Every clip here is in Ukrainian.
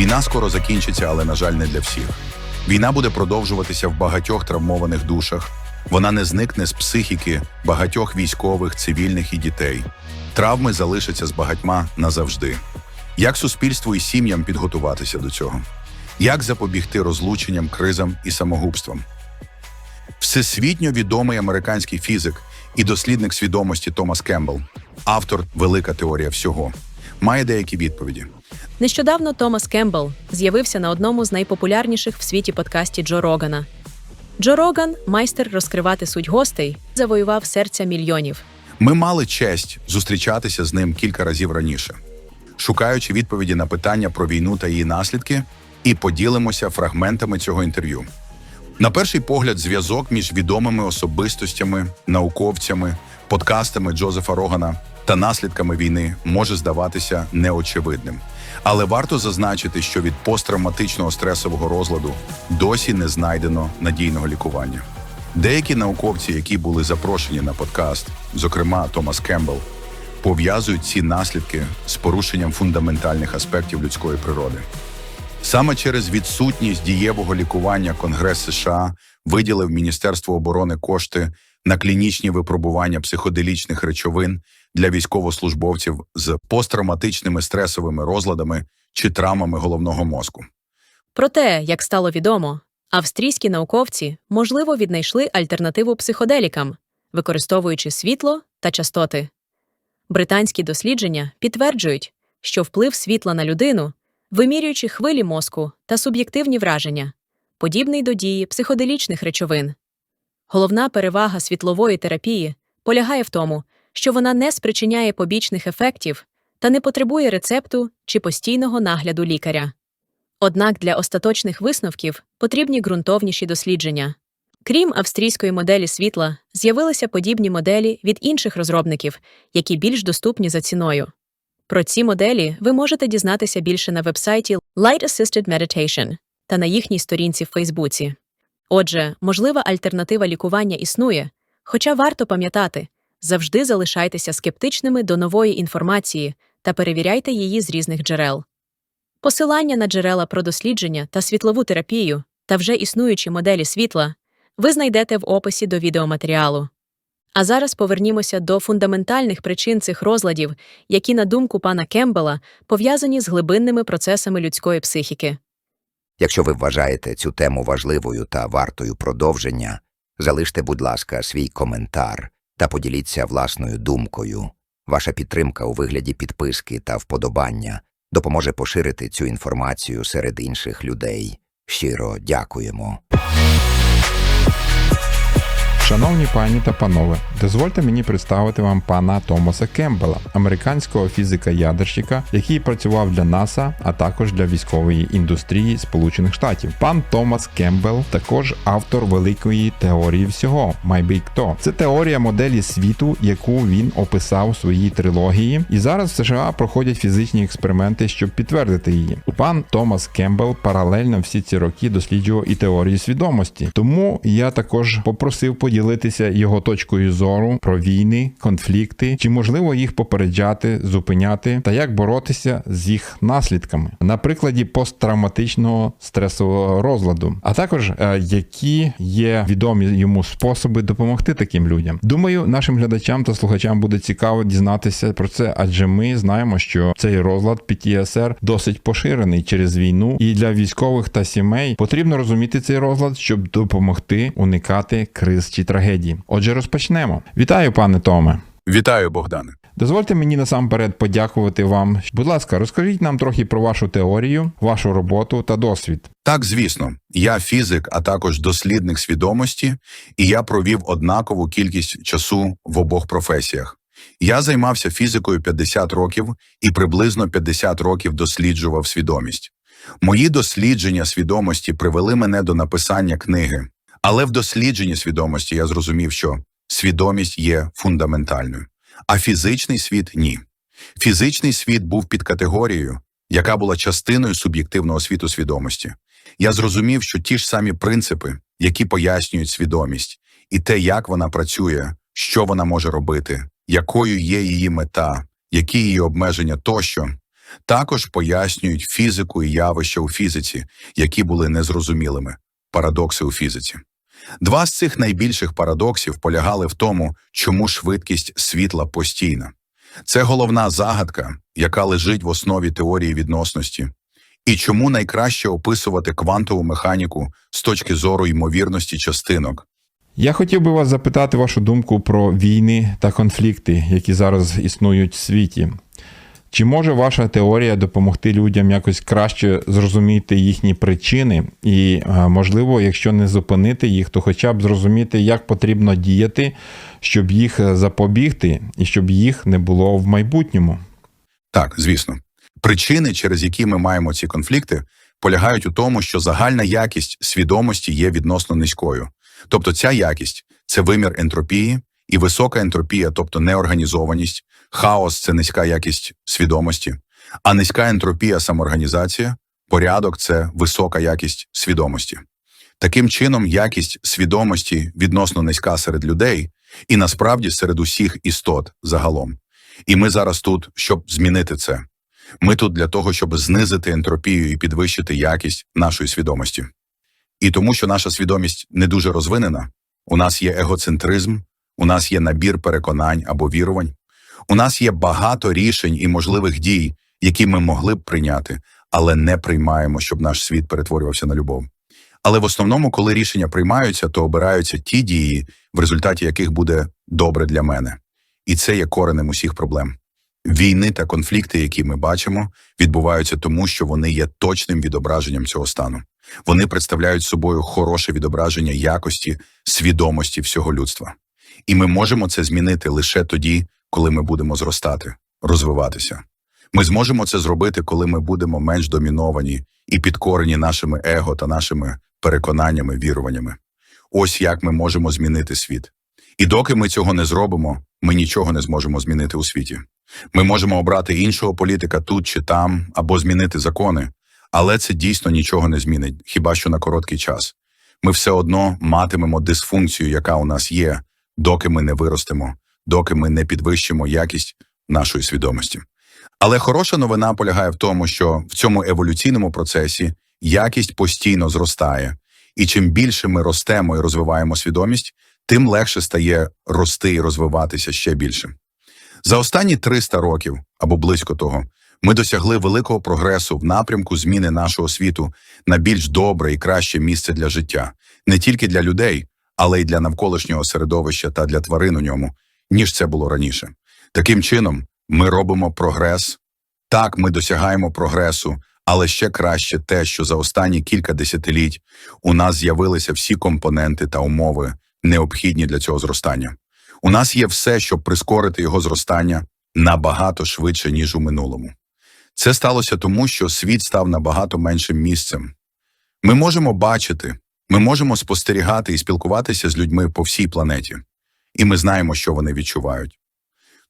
Війна скоро закінчиться, але, на жаль, не для всіх. Війна буде продовжуватися в багатьох травмованих душах. Вона не зникне з психіки багатьох військових, цивільних і дітей. Травми залишаться з багатьма назавжди. Як суспільству і сім'ям підготуватися до цього? Як запобігти розлученням, кризам і самогубствам? Всесвітньо відомий американський фізик і дослідник свідомості Томас Кембл, автор Велика теорія всього, має деякі відповіді. Нещодавно Томас Кембл з'явився на одному з найпопулярніших в світі подкасті Джо Рогана. Джо Роган, майстер розкривати суть гостей, завоював серця мільйонів. Ми мали честь зустрічатися з ним кілька разів раніше, шукаючи відповіді на питання про війну та її наслідки, і поділимося фрагментами цього інтерв'ю. На перший погляд, зв'язок між відомими особистостями, науковцями, подкастами Джозефа Рогана та наслідками війни може здаватися неочевидним. Але варто зазначити, що від посттравматичного стресового розладу досі не знайдено надійного лікування. Деякі науковці, які були запрошені на подкаст, зокрема Томас Кембл, пов'язують ці наслідки з порушенням фундаментальних аспектів людської природи. Саме через відсутність дієвого лікування Конгрес США виділив Міністерство оборони кошти на клінічні випробування психоделічних речовин для військовослужбовців з посттравматичними стресовими розладами чи травмами головного мозку. Проте, як стало відомо, австрійські науковці можливо віднайшли альтернативу психоделікам, використовуючи світло та частоти. Британські дослідження підтверджують, що вплив світла на людину, вимірюючи хвилі мозку та суб'єктивні враження, подібний до дії психоделічних речовин. Головна перевага світлової терапії полягає в тому, що вона не спричиняє побічних ефектів та не потребує рецепту чи постійного нагляду лікаря. Однак для остаточних висновків потрібні ґрунтовніші дослідження. Крім австрійської моделі світла, з'явилися подібні моделі від інших розробників, які більш доступні за ціною. Про ці моделі ви можете дізнатися більше на вебсайті Light Assisted Meditation та на їхній сторінці в Фейсбуці. Отже, можлива альтернатива лікування існує, хоча варто пам'ятати, завжди залишайтеся скептичними до нової інформації та перевіряйте її з різних джерел. Посилання на джерела про дослідження та світлову терапію та вже існуючі моделі світла ви знайдете в описі до відеоматеріалу. А зараз повернімося до фундаментальних причин цих розладів, які, на думку пана Кембела, пов'язані з глибинними процесами людської психіки. Якщо ви вважаєте цю тему важливою та вартою продовження, залиште, будь ласка, свій коментар та поділіться власною думкою. Ваша підтримка у вигляді підписки та вподобання допоможе поширити цю інформацію серед інших людей. Щиро дякуємо. Шановні пані та панове, дозвольте мені представити вам пана Томаса Кембела, американського фізика-ядерщика, який працював для НАСА, а також для військової індустрії Сполучених Штатів. Пан Томас Кембел також автор великої теорії всього «My Big Це теорія моделі світу, яку він описав у своїй трилогії, і зараз в США проходять фізичні експерименти, щоб підтвердити її. Пан Томас Кембел паралельно всі ці роки досліджував і теорію свідомості. Тому я також попросив поділитися його точкою зору про війни, конфлікти, чи можливо їх попереджати, зупиняти та як боротися з їх наслідками на прикладі посттравматичного стресового розладу, а також е, які є відомі йому способи допомогти таким людям. Думаю, нашим глядачам та слухачам буде цікаво дізнатися про це, адже ми знаємо, що цей розлад PTSR досить поширений через війну, і для військових та сімей потрібно розуміти цей розлад, щоб допомогти уникати криз чи трагедії. Отже, розпочнемо. Вітаю, пане Томе. Вітаю, Богдане. Дозвольте мені насамперед подякувати вам. Будь ласка, розкажіть нам трохи про вашу теорію, вашу роботу та досвід. Так, звісно, я фізик, а також дослідник свідомості, і я провів однакову кількість часу в обох професіях. Я займався фізикою 50 років і приблизно 50 років досліджував свідомість. Мої дослідження свідомості привели мене до написання книги, але в дослідженні свідомості я зрозумів, що свідомість є фундаментальною, а фізичний світ ні. Фізичний світ був під категорією, яка була частиною суб'єктивного світу свідомості. Я зрозумів, що ті ж самі принципи, які пояснюють свідомість, і те, як вона працює, що вона може робити, якою є її мета, які її обмеження тощо, також пояснюють фізику і явища у фізиці, які були незрозумілими парадокси у фізиці. Два з цих найбільших парадоксів полягали в тому, чому швидкість світла постійна. Це головна загадка, яка лежить в основі теорії відносності, і чому найкраще описувати квантову механіку з точки зору ймовірності частинок. Я хотів би вас запитати вашу думку про війни та конфлікти, які зараз існують в світі. Чи може ваша теорія допомогти людям якось краще зрозуміти їхні причини, і, е, можливо, якщо не зупинити їх, то хоча б зрозуміти, як потрібно діяти, щоб їх е, запобігти і щоб їх не було в майбутньому? Так, звісно. Причини, через які ми маємо ці конфлікти, полягають у тому, що загальна якість свідомості є відносно низькою. Тобто ця якість це вимір ентропії, і висока ентропія, тобто неорганізованість, хаос це низька якість свідомості, а низька ентропія самоорганізація, порядок це висока якість свідомості. Таким чином, якість свідомості відносно низька серед людей і насправді серед усіх істот загалом. І ми зараз тут, щоб змінити це. Ми тут для того, щоб знизити ентропію і підвищити якість нашої свідомості. І тому, що наша свідомість не дуже розвинена, у нас є егоцентризм, у нас є набір переконань або вірувань, у нас є багато рішень і можливих дій, які ми могли б прийняти, але не приймаємо, щоб наш світ перетворювався на любов. Але в основному, коли рішення приймаються, то обираються ті дії, в результаті яких буде добре для мене. І це є коренем усіх проблем. Війни та конфлікти, які ми бачимо, відбуваються тому, що вони є точним відображенням цього стану. Вони представляють собою хороше відображення якості, свідомості всього людства. І ми можемо це змінити лише тоді, коли ми будемо зростати, розвиватися. Ми зможемо це зробити, коли ми будемо менш доміновані і підкорені нашими его та нашими переконаннями, віруваннями. Ось як ми можемо змінити світ. І доки ми цього не зробимо, ми нічого не зможемо змінити у світі. Ми можемо обрати іншого політика тут чи там, або змінити закони, але це дійсно нічого не змінить, хіба що на короткий час. Ми все одно матимемо дисфункцію, яка у нас є, доки ми не виростемо, доки ми не підвищимо якість нашої свідомості. Але хороша новина полягає в тому, що в цьому еволюційному процесі якість постійно зростає, і чим більше ми ростемо і розвиваємо свідомість, тим легше стає рости і розвиватися ще більше. За останні 300 років або близько того, ми досягли великого прогресу в напрямку зміни нашого світу на більш добре і краще місце для життя, не тільки для людей, але й для навколишнього середовища та для тварин у ньому, ніж це було раніше. Таким чином, ми робимо прогрес. Так, ми досягаємо прогресу, але ще краще те, що за останні кілька десятиліть у нас з'явилися всі компоненти та умови, необхідні для цього зростання. У нас є все, щоб прискорити його зростання набагато швидше, ніж у минулому. Це сталося тому, що світ став набагато меншим місцем. Ми можемо бачити, ми можемо спостерігати і спілкуватися з людьми по всій планеті, і ми знаємо, що вони відчувають.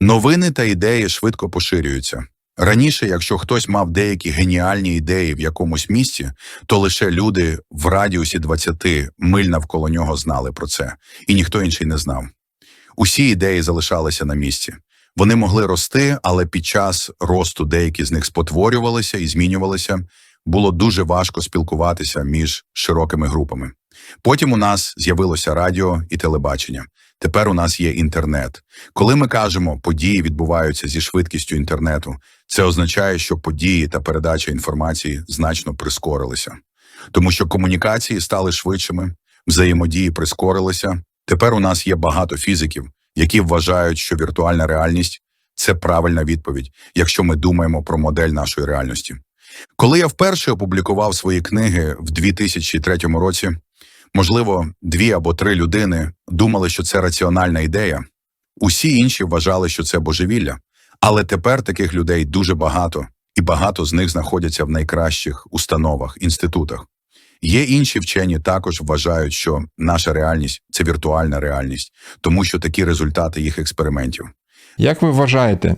Новини та ідеї швидко поширюються. Раніше, якщо хтось мав деякі геніальні ідеї в якомусь місці, то лише люди в радіусі 20 миль навколо нього знали про це, і ніхто інший не знав. Усі ідеї залишалися на місці. Вони могли рости, але під час росту деякі з них спотворювалися і змінювалися. Було дуже важко спілкуватися між широкими групами. Потім у нас з'явилося радіо і телебачення. Тепер у нас є інтернет. Коли ми кажемо, події відбуваються зі швидкістю інтернету, це означає, що події та передача інформації значно прискорилися, тому що комунікації стали швидшими, взаємодії прискорилися. Тепер у нас є багато фізиків, які вважають, що віртуальна реальність це правильна відповідь, якщо ми думаємо про модель нашої реальності. Коли я вперше опублікував свої книги в 2003 році, можливо, дві або три людини думали, що це раціональна ідея. Усі інші вважали, що це божевілля. Але тепер таких людей дуже багато, і багато з них знаходяться в найкращих установах, інститутах. Є інші вчені також вважають, що наша реальність це віртуальна реальність, тому що такі результати їх експериментів. Як ви вважаєте,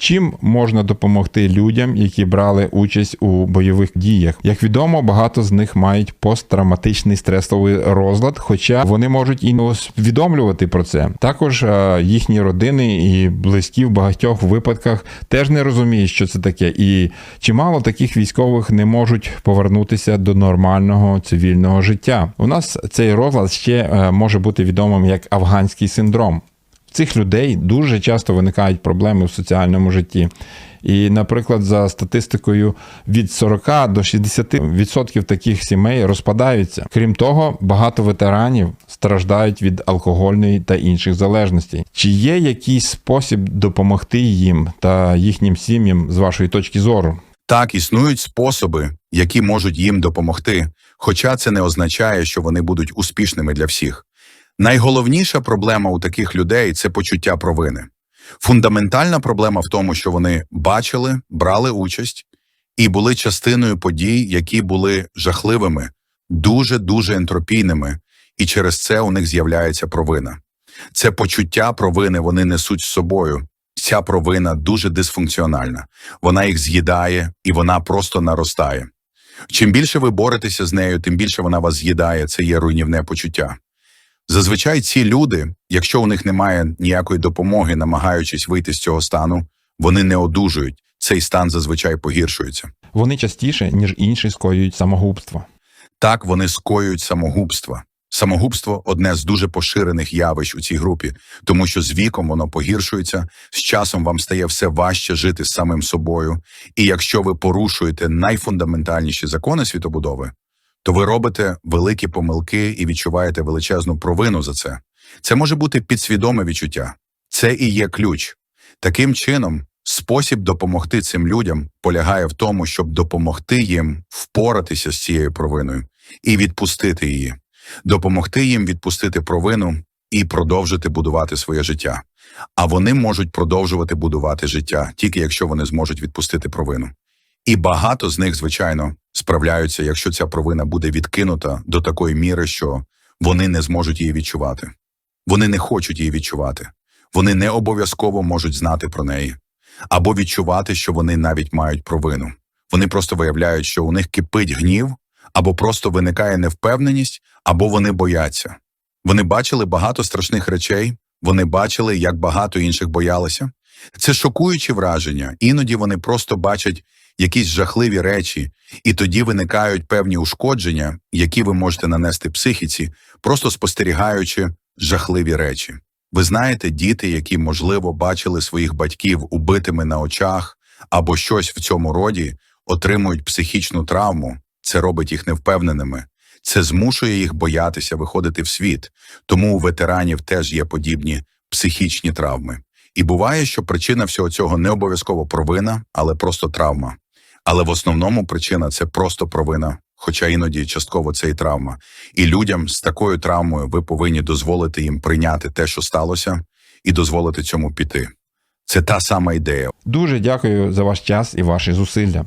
Чим можна допомогти людям, які брали участь у бойових діях? Як відомо, багато з них мають посттравматичний стресовий розлад, хоча вони можуть і не усвідомлювати про це. Також е, їхні родини і близькі в багатьох випадках теж не розуміють, що це таке, і чимало таких військових не можуть повернутися до нормального цивільного життя. У нас цей розлад ще е, може бути відомим як афганський синдром. Цих людей дуже часто виникають проблеми в соціальному житті. І, наприклад, за статистикою від 40 до 60% таких сімей розпадаються. Крім того, багато ветеранів страждають від алкогольної та інших залежностей. Чи є якийсь спосіб допомогти їм та їхнім сім'ям з вашої точки зору? Так, існують способи, які можуть їм допомогти, хоча це не означає, що вони будуть успішними для всіх. Найголовніша проблема у таких людей це почуття провини. Фундаментальна проблема в тому, що вони бачили, брали участь і були частиною подій, які були жахливими, дуже дуже ентропійними, і через це у них з'являється провина. Це почуття провини вони несуть з собою. Ця провина дуже дисфункціональна. Вона їх з'їдає і вона просто наростає. Чим більше ви боретеся з нею, тим більше вона вас з'їдає. Це є руйнівне почуття. Зазвичай ці люди, якщо у них немає ніякої допомоги, намагаючись вийти з цього стану, вони не одужують. Цей стан зазвичай погіршується. Вони частіше, ніж інші, скоюють самогубство. Так вони скоюють самогубство. Самогубство одне з дуже поширених явищ у цій групі, тому що з віком воно погіршується, з часом вам стає все важче жити з самим собою. І якщо ви порушуєте найфундаментальніші закони світобудови, то ви робите великі помилки і відчуваєте величезну провину за це. Це може бути підсвідоме відчуття. Це і є ключ. Таким чином, спосіб допомогти цим людям полягає в тому, щоб допомогти їм впоратися з цією провиною і відпустити її, допомогти їм відпустити провину і продовжити будувати своє життя. А вони можуть продовжувати будувати життя тільки якщо вони зможуть відпустити провину. І багато з них, звичайно, справляються, якщо ця провина буде відкинута до такої міри, що вони не зможуть її відчувати. Вони не хочуть її відчувати. Вони не обов'язково можуть знати про неї або відчувати, що вони навіть мають провину. Вони просто виявляють, що у них кипить гнів, або просто виникає невпевненість, або вони бояться. Вони бачили багато страшних речей, вони бачили, як багато інших боялися. Це шокуючі враження. Іноді вони просто бачать якісь жахливі речі, і тоді виникають певні ушкодження, які ви можете нанести психіці, просто спостерігаючи жахливі речі. Ви знаєте, діти, які, можливо, бачили своїх батьків убитими на очах або щось в цьому роді, отримують психічну травму. Це робить їх невпевненими. Це змушує їх боятися виходити в світ. Тому у ветеранів теж є подібні психічні травми. І буває, що причина всього цього не обов'язково провина, але просто травма. Але в основному причина це просто провина, хоча іноді частково це і травма. І людям з такою травмою ви повинні дозволити їм прийняти те, що сталося, і дозволити цьому піти. Це та сама ідея. Дуже дякую за ваш час і ваші зусилля.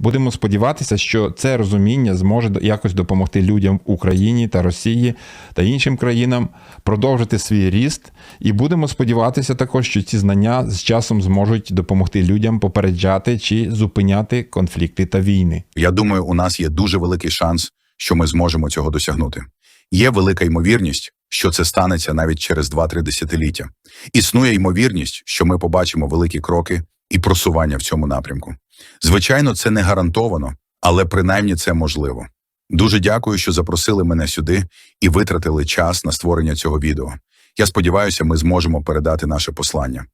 Будемо сподіватися, що це розуміння зможе якось допомогти людям в Україні та Росії та іншим країнам продовжити свій ріст, і будемо сподіватися також, що ці знання з часом зможуть допомогти людям попереджати чи зупиняти конфлікти та війни. Я думаю, у нас є дуже великий шанс, що ми зможемо цього досягнути. Є велика ймовірність, що це станеться навіть через 2-3 десятиліття. Існує ймовірність, що ми побачимо великі кроки і просування в цьому напрямку. Звичайно, це не гарантовано, але принаймні це можливо. Дуже дякую, що запросили мене сюди і витратили час на створення цього відео. Я сподіваюся, ми зможемо передати наше послання.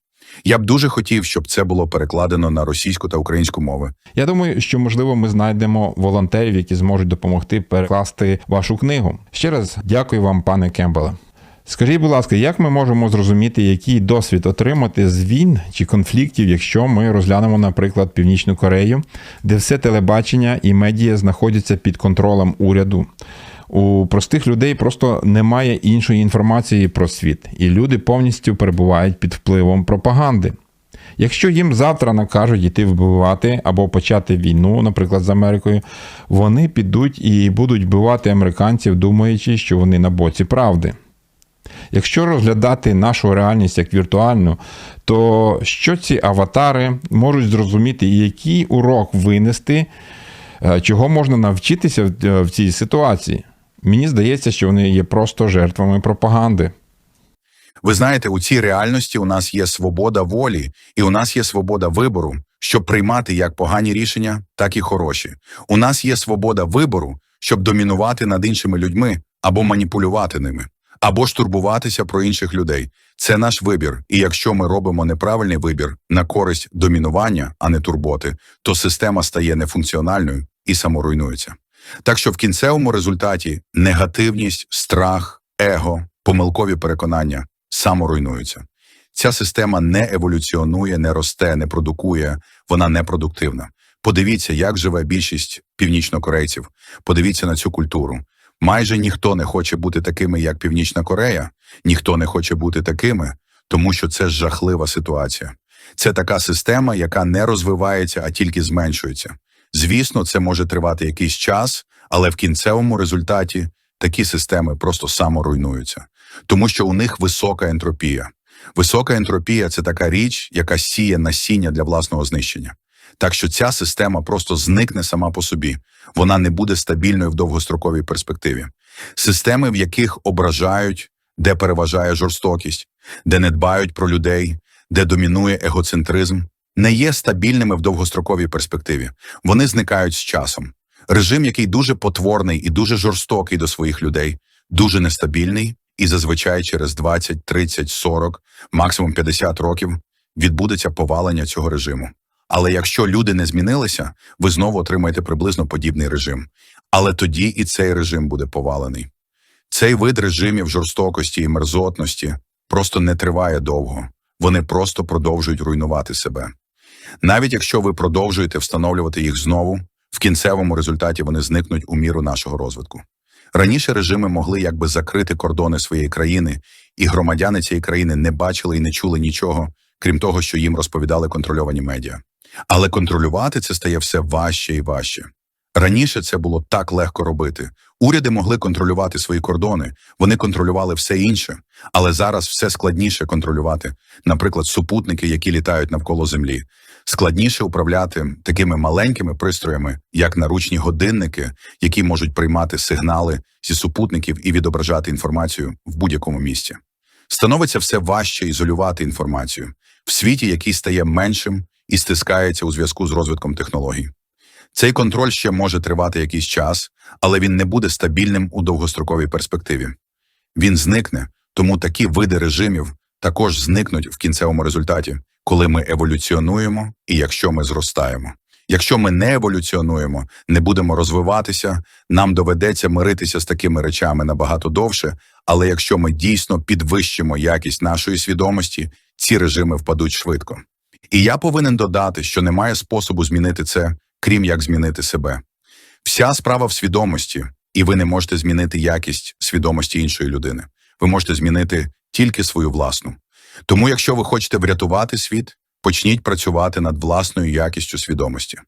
Я б дуже хотів, щоб це було перекладено на російську та українську мови. Я думаю, що можливо ми знайдемо волонтерів, які зможуть допомогти перекласти вашу книгу. Ще раз дякую вам, пане Кембеле. Скажіть, будь ласка, як ми можемо зрозуміти, який досвід отримати з війн чи конфліктів, якщо ми розглянемо, наприклад, Північну Корею, де все телебачення і медіа знаходяться під контролем уряду? У простих людей просто немає іншої інформації про світ, і люди повністю перебувають під впливом пропаганди. Якщо їм завтра накажуть йти вбивати або почати війну, наприклад, з Америкою, вони підуть і будуть вбивати американців, думаючи, що вони на боці правди. Якщо розглядати нашу реальність як віртуальну, то що ці аватари можуть зрозуміти і який урок винести, е, чого можна навчитися е, в цій ситуації? Мені здається, що вони є просто жертвами пропаганди. Ви знаєте, у цій реальності у нас є свобода волі, і у нас є свобода вибору, щоб приймати як погані рішення, так і хороші. У нас є свобода вибору, щоб домінувати над іншими людьми або маніпулювати ними, або ж турбуватися про інших людей. Це наш вибір. І якщо ми робимо неправильний вибір на користь домінування, а не турботи, то система стає нефункціональною і саморуйнується. Так що в кінцевому результаті негативність, страх, его, помилкові переконання саморуйнуються. Ця система не еволюціонує, не росте, не продукує, вона непродуктивна. Подивіться, як живе більшість північнокорейців. Подивіться на цю культуру. Майже ніхто не хоче бути такими, як Північна Корея, ніхто не хоче бути такими, тому що це жахлива ситуація. Це така система, яка не розвивається, а тільки зменшується. Звісно, це може тривати якийсь час, але в кінцевому результаті такі системи просто саморуйнуються, тому що у них висока ентропія. Висока ентропія це така річ, яка сіє насіння для власного знищення. Так що ця система просто зникне сама по собі, вона не буде стабільною в довгостроковій перспективі. Системи, в яких ображають, де переважає жорстокість, де не дбають про людей, де домінує егоцентризм, не є стабільними в довгостроковій перспективі. Вони зникають з часом. Режим, який дуже потворний і дуже жорстокий до своїх людей, дуже нестабільний, і зазвичай через 20, 30, 40, максимум 50 років відбудеться повалення цього режиму. Але якщо люди не змінилися, ви знову отримаєте приблизно подібний режим. Але тоді і цей режим буде повалений. Цей вид режимів жорстокості і мерзотності просто не триває довго. Вони просто продовжують руйнувати себе. Навіть якщо ви продовжуєте встановлювати їх знову, в кінцевому результаті вони зникнуть у міру нашого розвитку. Раніше режими могли якби закрити кордони своєї країни, і громадяни цієї країни не бачили і не чули нічого, крім того, що їм розповідали контрольовані медіа. Але контролювати це стає все важче і важче. Раніше це було так легко робити. Уряди могли контролювати свої кордони, вони контролювали все інше, але зараз все складніше контролювати, наприклад, супутники, які літають навколо землі. Складніше управляти такими маленькими пристроями, як наручні годинники, які можуть приймати сигнали зі супутників і відображати інформацію в будь-якому місці. Становиться все важче ізолювати інформацію в світі, який стає меншим і стискається у зв'язку з розвитком технологій. Цей контроль ще може тривати якийсь час, але він не буде стабільним у довгостроковій перспективі. Він зникне, тому такі види режимів також зникнуть в кінцевому результаті, коли ми еволюціонуємо і якщо ми зростаємо. Якщо ми не еволюціонуємо, не будемо розвиватися, нам доведеться миритися з такими речами набагато довше. Але якщо ми дійсно підвищимо якість нашої свідомості, ці режими впадуть швидко. І я повинен додати, що немає способу змінити це, крім як змінити себе. Вся справа в свідомості, і ви не можете змінити якість свідомості іншої людини. Ви можете змінити тільки свою власну. Тому, якщо ви хочете врятувати світ, почніть працювати над власною якістю свідомості.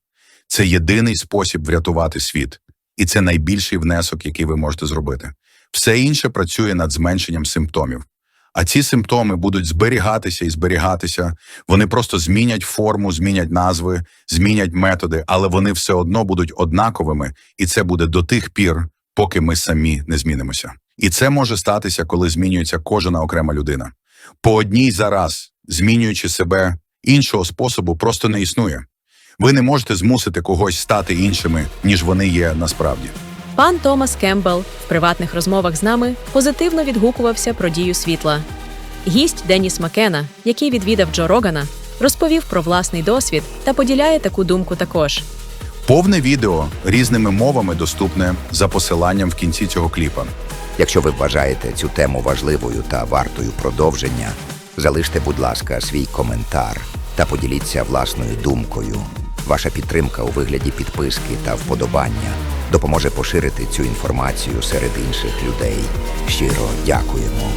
Це єдиний спосіб врятувати світ, і це найбільший внесок, який ви можете зробити. Все інше працює над зменшенням симптомів. А ці симптоми будуть зберігатися і зберігатися. Вони просто змінять форму, змінять назви, змінять методи, але вони все одно будуть однаковими, і це буде до тих пір, поки ми самі не змінимося. І це може статися, коли змінюється кожна окрема людина. По одній за раз, змінюючи себе, іншого способу просто не існує. Ви не можете змусити когось стати іншими, ніж вони є насправді. Пан Томас Кембл в приватних розмовах з нами позитивно відгукувався про дію світла. Гість Деніс Макена, який відвідав Джо Рогана, розповів про власний досвід та поділяє таку думку також. Повне відео різними мовами доступне за посиланням в кінці цього кліпа. Якщо ви вважаєте цю тему важливою та вартою продовження, залиште, будь ласка, свій коментар та поділіться власною думкою. Ваша підтримка у вигляді підписки та вподобання допоможе поширити цю інформацію серед інших людей. Щиро дякуємо.